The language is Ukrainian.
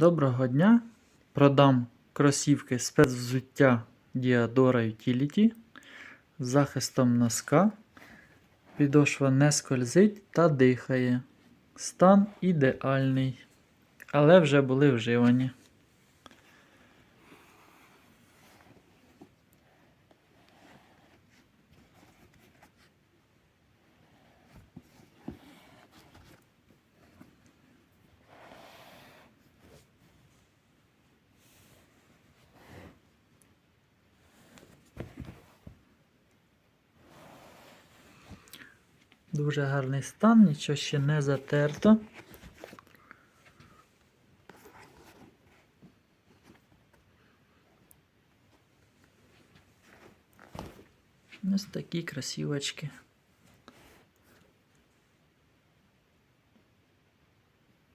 Доброго дня! Продам кросівки спецвзуття Diadora Utility з захистом носка. Підошва не скользить та дихає. Стан ідеальний, але вже були вживані. Дуже гарний стан, нічого ще не затерто. Ось такі красивочки.